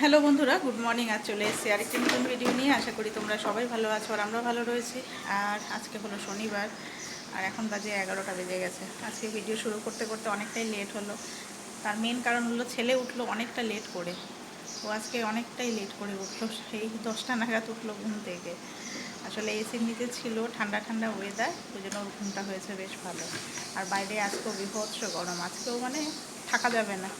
Hello বন্ধুরা, good morning. আজ চলে এসেছি আর আরেকটি নতুন ভিডিও নিয়ে। আশা করি তোমরা সবাই ভালো আছো আর আমরা ভালো রয়েছি। আর আজকে হলো শনিবার, আর এখন বাজে এগারোটা বেজে গেছে। আজকে ভিডিও শুরু করতে করতে অনেকটাই লেট হলো। তার মেন কারণ হলো ছেলে উঠল অনেকটা লেট করে। ও আজকে অনেকটাই লেট করে উঠল। সেই দশটা নাগাদ উঠল ঘুম থেকে। আসলে এসির নিচে ছিল, ঠান্ডা ঠান্ডা ওয়েদার ওই জন্য ওর ঘুমটা হয়েছে বেশ ভালো। আর বাইরে আজকেও বিভৎস গরম। আজকেও মানে থাকা যাবে না।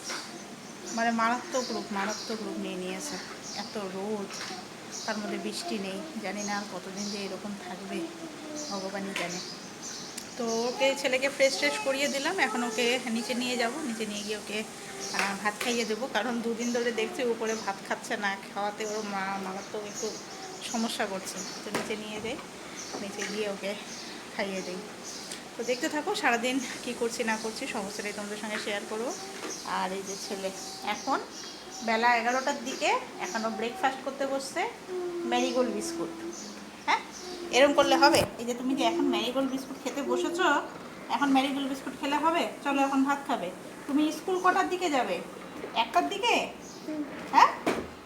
মানে মারাত্মক রূপ মারাত্মক রূপ নিয়ে নিয়েছে। এত রোদ, তার মধ্যে বৃষ্টি নেই, জানি না আর কতদিন যে এরকম থাকবে, ভগবানই জানে। তো ওকে ছেলেকে ফ্রেশ ট্রেশ করিয়ে দিলাম, এখন ওকে নিচে নিয়ে যাব, নিচে নিয়ে গিয়ে ওকে ভাত খাইয়ে দেবো, কারণ দুদিন ধরে দেখছি উপরে ভাত খাচ্ছে না, খাওয়াতে ওর মা মারাত্মক একটু সমস্যা করছে। তো নিচে নিয়ে যাই, নিচে গিয়ে ওকে খাইয়ে দিই। তো দেখতে থাকো, সারাদিন কি করছি, না করছি, সমস্তটাই তোমাদের সঙ্গে শেয়ার করব। আর এই যে ছেলে এখন বেলা এগারোটার দিকে এখনও ব্রেকফাস্ট করতে বসছে ম্যারিগোল্ড বিস্কুট হ্যাঁ? এরম করলে হবে? এই যে তুমি যে এখন ম্যারিগোল্ড বিস্কুট খেতে বসেছ? এখন ম্যারিগোল্ড বিস্কুট খেলে হবে? চলো এখন ভাত খাবে। তুমি স্কুল কটার দিকে যাবে? একটার দিকে? হ্যাঁ?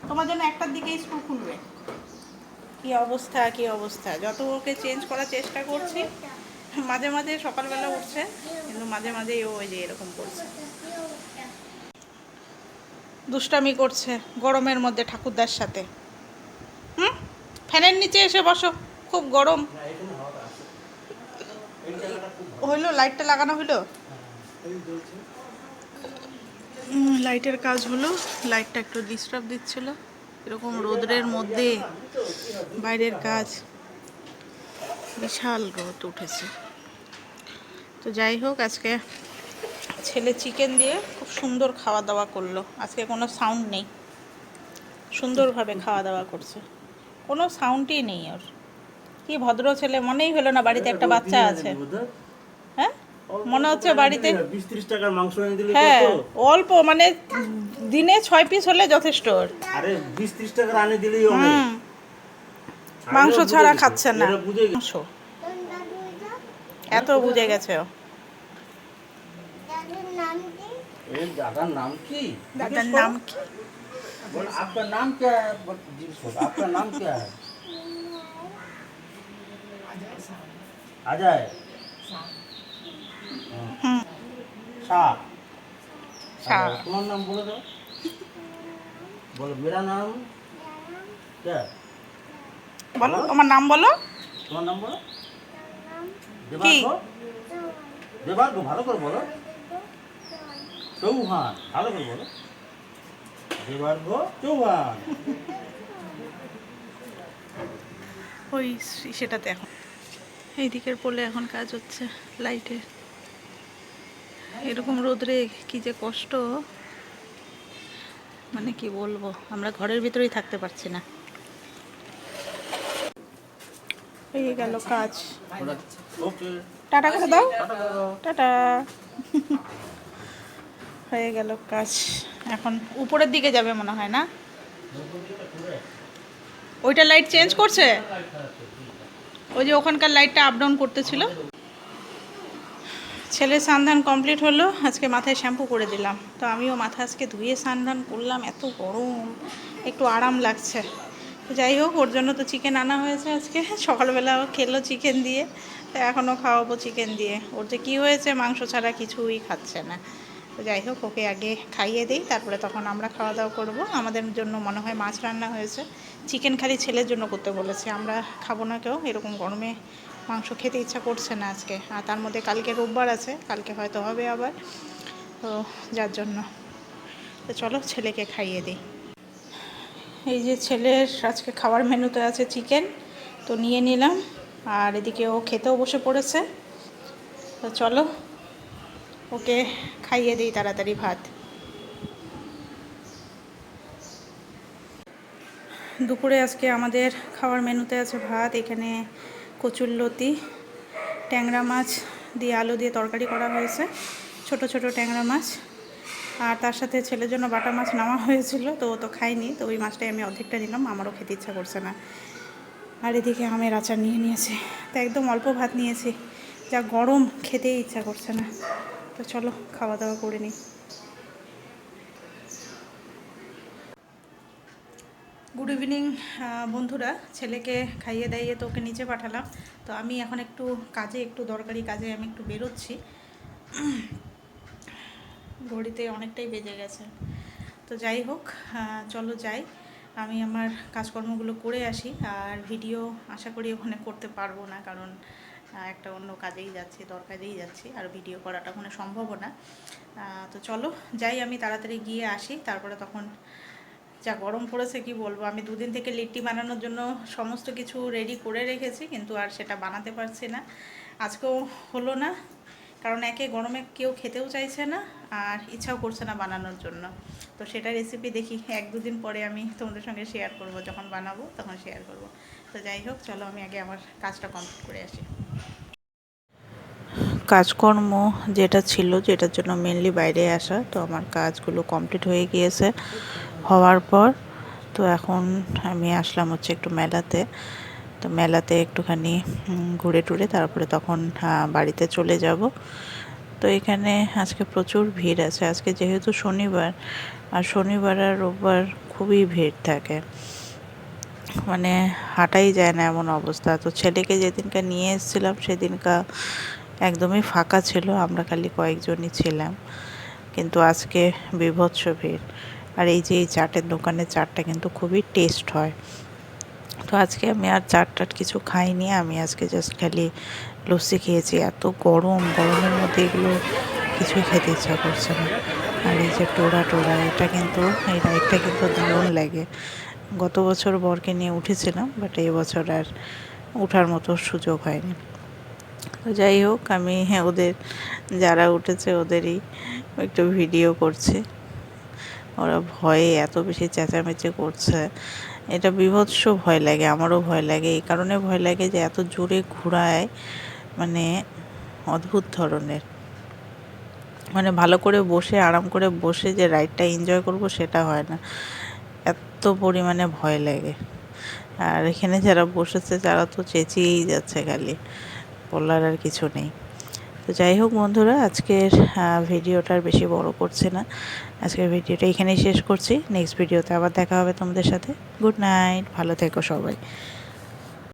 তোমার জন্য একটার দিকে স্কুল খুলবে। কি অবস্থা কি অবস্থা? যত ওকে চেঞ্জ করার চেষ্টা করছি মাঝে মাঝে সকালবেলা উঠছে, কিন্তু মাঝে মাঝেই ও ওই যে এরকম করছে। দুষ্টামি করছে গরমের মধ্যে ঠাকুরদার সাথে। হুম? ফ্যানের নিচে এসে বসো, খুব গরম। হইল, লাইটটা লাগানো হইল? লাইটের কাজ হলো, লাইটটা একটু ডিস্টার্ব দিচ্ছিল। এরকম রোদ্রের মধ্যে বাইরের কাজ। বিশাল রোদ উঠেছে। তো যাই হোক আজকে ছেলে চিকেন দিয়ে খুব সুন্দর খাওয়া দাওয়া করল। আজকে কোনো সাউন্ড নেই। সুন্দরভাবে খাওয়া দাওয়া করছে। কোনো সাউন্ডই নেই ওর। কি ভদ্র ছেলে মনেই হলো না বাড়িতে একটা বাচ্চা আছে। হ্যাঁ? মনে হচ্ছে বাড়িতে টাকার মাংস এনে দিলে হ্যাঁ অল্প মানে দিনে ছয় পিস হলে যথেষ্ট ওর। আরে বিশ ত্রিশ টাকার আনে দিলেই হুম। মাংস ও বুঝে ছাড়া গেছে, খাচ্ছে না এরা বুঝে গেছে। মাংস এত বুঝে গেছে ও এর দাদার নাম কি দাদার জিজ্ঞেস করো। নাম কি बोल आपका नाम क्या है बोल, जिज्ञेस करो, आपका नाम क्या है अजय হুম शाह शाह। अजय, तुम्हारा नाम बोलो तो बोलो मेरा नाम क्या है বলো তোমার নাম বলো। তোমার নাম বলো? কি? দেবার্ঘ ভালো করে বলো। চৌহান ভালো করে বলো। দেবার্ঘ চৌহান। ওই সেটাতে এখন। এই দিকের পোলে এখন কাজ হচ্ছে লাইটের এরকম রোদরে কি যে কষ্ট। মানে কি বলব আমরা ঘরের ভিতরেই থাকতে পারছি না। এই গেল কাজ। টাটা করে দাও। টাটা হয়ে গেল কাজ। এখন উপরের দিকে যাবে মনে হয় না? ওইটা লাইট চেঞ্জ করছে? ওই যে ওখানকার লাইটটা আপ ডাউন করতেছিল। ছেলের সান্ধান কমপ্লিট হলো। আজকে মাথায় শ্যাম্পু করে দিলাম। তো আমিও মাথা আজকে ধুয়ে সান্ধান করলাম। এত গরম। একটু আরাম লাগছে। যাই হোক, ওর জন্য তো চিকেন আনা হয়েছে আজকে। সকালবেলা খেলো চিকেন দিয়ে, তো এখনও খাওয়াবো চিকেন দিয়ে। ওর যে কী হয়েছে, মাংস ছাড়া কিছুই খাচ্ছে না। তো যাই হোক, ওকে আগে খাইয়ে দিই, তারপরে তখন আমরা খাওয়া দাওয়া করব। আমাদের জন্য মনে হয় মাছ রান্না হয়েছে। চিকেন খালি ছেলের জন্য করতে বলেছে, আমরা খাব না কেউ। এরকম গরমে মাংস খেতে ইচ্ছা করছে না আজকে। আর তার মধ্যে কালকে রোববার আছে, কালকে হয়তো হবে আবার। তো যার জন্য। তো চলো ছেলেকে খাইয়ে দিই। এই যে ছেলের আজকে খাবার মেনুতে আছে চিকেন, তো নিয়ে নিলাম। আর এদিকে ও খেতেও বসে পড়েছে। তো চলো, ওকে খাইয়ে দিই তাড়াতাড়ি ভাত। দুপুরে আজকে আমাদের খাওয়ার মেনুতে আছে ভাত, এখানে কচুরলতি, ট্যাংরা মাছ দিয়ে আলু দিয়ে তরকারি করা হয়েছে। ছোট ছোট ট্যাংরা মাছ। আর তার সাথে ছেলের জন্য বাটা মাছ নেওয়া হয়েছিল, তো ও তো খাইনি তো ওই মাছটাই আমি অর্ধেকটা নিলাম, আমারও খেতে ইচ্ছা করছে না। আর এদিকে আমের আচার নিয়ে নিয়েছি, তো একদম অল্প ভাত নিয়েছি, যা গরম খেতেই ইচ্ছা করছে না। তো চলো খাওয়া দাওয়া করে নিই। গুড ইভিনিং বন্ধুরা, ছেলেকে খাইয়ে দাইয়ে তো ওকে নিচে পাঠালাম, তো আমি এখন একটু কাজে, একটু দরকারি কাজে আমি একটু বেরোচ্ছি। ঘড়িতে অনেকটাই বেজে গেছে। তো যাই হোক চলো যাই। আমি আমার কাজকর্মগুলো করে আসি আর ভিডিও আশা করি ওখানে করতে পারব না কারণ একটা অন্য কাজেই যাচ্ছি, দরকারেই যাচ্ছি আর ভিডিও করাটা ওখানে সম্ভবও না। তো চলো যাই আমি তাড়াতাড়ি গিয়ে আসি, তারপরে তখন যা গরম পড়েছে কি বলব, আমি দুদিন থেকে লিট্টি বানানোর জন্য সমস্ত কিছু রেডি করে রেখেছি, কিন্তু আর সেটা বানাতে পারছি না। আজকেও হলো না কারণ একে গরমে কেউ খেতেও চাইছে না আর ইচ্ছাও করছে না বানানোর জন্য। তো সেটা রেসিপি দেখি, এক দুদিন পরে আমি তোমাদের সঙ্গে শেয়ার করব, যখন বানাবো তখন শেয়ার করব। তো যাই হোক, চলো আমি আগে আমার কাজটা কমপ্লিট করে আসি। কাজকর্ম যেটা ছিল, যেটার জন্য মেনলি বাইরে আসা, তো আমার কাজগুলো কমপ্লিট হয়ে গিয়েছে। হওয়ার পর, তো এখন আমি আসলাম হচ্ছে একটু মেলাতে। তো মেলাতে একটুখানি ঘুরে টুরে তারপরে তখন বাড়িতে চলে যাব। তো এখানে আজকে প্রচুর ভিড় আছে। আজকে যেহেতু শনিবার, আর শনিবার আর রোববার খুবই ভিড় থাকে। মানে হাঁটাই যায় না এমন অবস্থা। তো ছেলেকে যেদিনকা নিয়ে এসেছিলাম সেদিনকা একদমই ফাঁকা ছিল। আমরা খালি কয়েকজনই ছিলাম। কিন্তু আজকে বিভৎস ভিড়। আর এই যে এই চাটের দোকানের চাটটা কিন্তু খুবই টেস্ট হয়। তো আজকে আমি আর চাট টাট কিছু খাইনি, আমি আজকে জাস্ট খালি লস্যি খেয়েছি। এত গরম, গরমের মধ্যে এগুলো কিছুই খেতে ইচ্ছা করছে না। আর এই যে টোরা টোরা এটা কিন্তু, এই রাইডটা কিন্তু দারুণ লাগে। গত বছর বরকে নিয়ে উঠেছিলাম বাট এই বছর আর ওঠার মতো সুযোগ হয়নি। তো যাই হোক, আমি হ্যাঁ ওদের, যারা উঠেছে ওদেরই একটু ভিডিও করছি। ওরা ভয়ে এত বেশি চেঁচামেচি করছে। এটা বিভৎস ভয় লাগে, আমারও ভয় লাগে। এই কারণে ভয় লাগে যে এত জোরে ঘোরায় মানে অদ্ভুত ধরনের। মানে ভালো করে বসে, আরাম করে বসে যে রাইডটা এনজয় করব সেটা হয় না। এত পরিমাণে ভয় লাগে। আর এখানে যারা বসেছে তারা তো চেঁচিয়েই যাচ্ছে খালি। বলার আর কিছু নেই। তো যাই হোক বন্ধুরা, আজকের ভিডিওটার বেশি বড় করছে না। আজকের ভিডিওটা এখানেই শেষ করছি। নেক্সট ভিডিওতে আবার দেখা হবে তোমাদের সাথে। গুড নাইট ভালো থেকো সবাই।